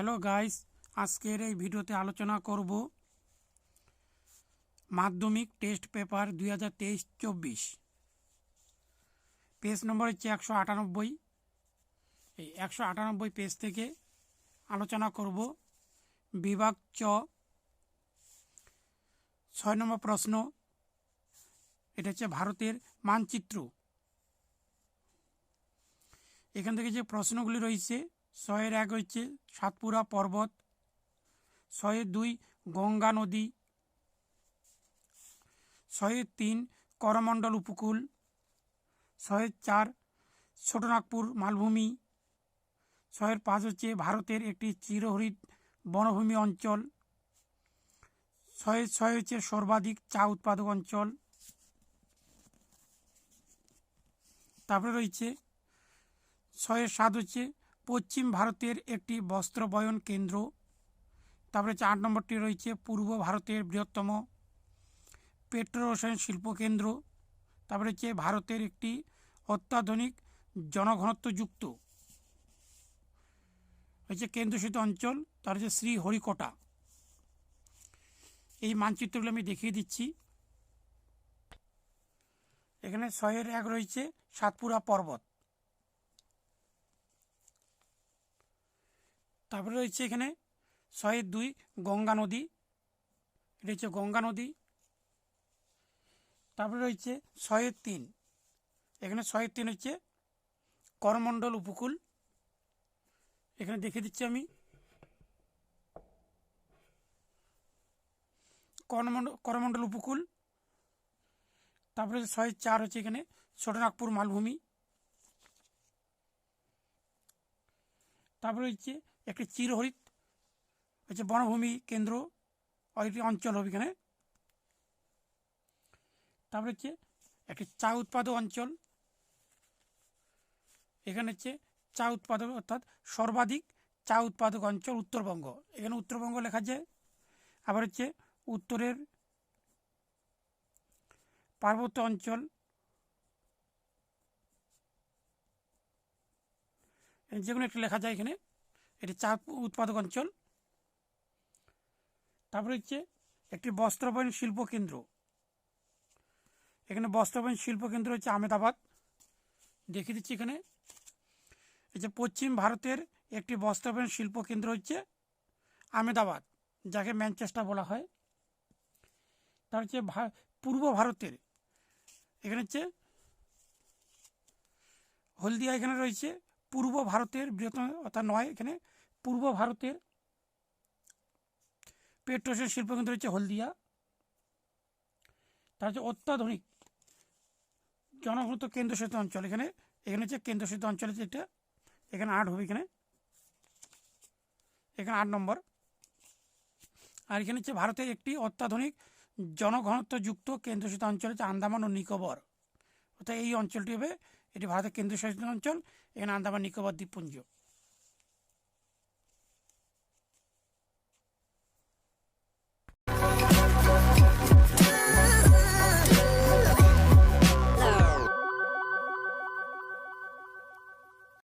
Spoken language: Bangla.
হ্যালো গাইস আজকের এই ভিডিওতে আলোচনা করব মাধ্যমিক টেস্ট পেপার দুই হাজার তেইশ চব্বিশ। পেজ নম্বর হচ্ছে একশো আটানব্বই। এই একশো আটানব্বই পেজ থেকে আলোচনা করব বিভাগ চ। ছয় নম্বর প্রশ্ন, এটা হচ্ছে ভারতের মানচিত্র। এখান থেকে যে প্রশ্নগুলি রয়েছে ছয়ের এক হচ্ছে সাতপুরা পর্বত ছয়ের দুই গঙ্গা নদী ছয়ের তিন করমণ্ডল উপকূল ছয়ের চার ছোটনাগপুর মালভূমি ছয়ের পাঁচ হচ্ছে ভারতের একটি চিরহরিত বনভূমি অঞ্চল ছয়ের ছয় হচ্ছে সর্বাধিক চা উৎপাদক অঞ্চল। তারপরে রয়েছে ছয়ের সাত হচ্ছে পশ্চিম ভারতের একটি বস্ত্র বয়ন কেন্দ্র। তারপরে চার নম্বরটি রয়েছে পূর্ব ভারতের বৃহত্তম পেট্রো রসায়ন শিল্প কেন্দ্র। তারপরে হচ্ছে ভারতের একটি অত্যাধুনিক জনঘনত্বযুক্ত হচ্ছে কেন্দ্রশীত অঞ্চল, তার হচ্ছে শ্রীহরিকোটা এই মানচিত্রগুলো আমি দেখিয়ে দিচ্ছি। এখানে ছয়ের এক রয়েছে সাতপুরা পর্বত। তারপরে রয়েছে এখানে ছয়ের দুই, গঙ্গা নদী। এটা হচ্ছে গঙ্গা নদী। তারপরে রয়েছে ছয়ের তিন। এখানে ছয়ের তিন হচ্ছে করমণ্ডল উপকূল। এখানে দেখে দিচ্ছি আমি। করমণ্ডল করমণ্ডল উপকূল। তারপরে ছয়ের চার হচ্ছে এখানে ছোটনাগপুর মালভূমি। তারপরে হচ্ছে একটি চিরহরিত হচ্ছে বনভূমি কেন্দ্র একটি অঞ্চল হবে এখানে। তারপরে হচ্ছে একটি চা উৎপাদক অঞ্চল। এখানে হচ্ছে চা উৎপাদক অর্থাৎ সর্বাধিক চা উৎপাদক অঞ্চল উত্তরবঙ্গ। এখানে উত্তরবঙ্গ লেখা যায় আবার হচ্ছে উত্তরের পার্বত্য অঞ্চল যে কোনো একটা লেখা যায় এখানে। এটি চা উৎপাদক অঞ্চল। তারপরে হচ্ছে একটি বস্ত্রবয়ন শিল্প কেন্দ্র। এখানে বস্ত্রবয়ন শিল্প কেন্দ্র হচ্ছে আহমেদাবাদ। দেখিয়ে দিচ্ছি এখানে। এই যে পশ্চিম ভারতের একটি বস্ত্রবয়ন শিল্প কেন্দ্র হচ্ছে আহমেদাবাদ, যাকে ম্যানচেস্টার বলা হয়। তার হচ্ছে পূর্ব ভারতের। এখানে হচ্ছে হলদিয়া এখানে রয়েছে। পূর্ব ভারতের বৃহত্তম, অর্থাৎ নয়, এখানে পূর্ব ভারতের পেট্রোসের শিল্পকেন্দ্র হচ্ছে হলদিয়া। তার হচ্ছে অত্যাধুনিক জনঘনত কেন্দ্রশাসিত অঞ্চল। এখানে এখানে হচ্ছে কেন্দ্রশাসিত অঞ্চল হচ্ছে এটা। এখানে আট হবে এখানে। এখানে আট নম্বর। আর এখানে হচ্ছে ভারতের একটি অত্যাধুনিক জনঘনত্বযুক্ত কেন্দ্রশাসিত অঞ্চল হচ্ছে আন্দামান ও নিকোবর। অর্থাৎ এই অঞ্চলটি হবে এটি ভারতের কেন্দ্রশাসিত অঞ্চল এখানে আন্দামান নিকোবর দ্বীপপুঞ্জ।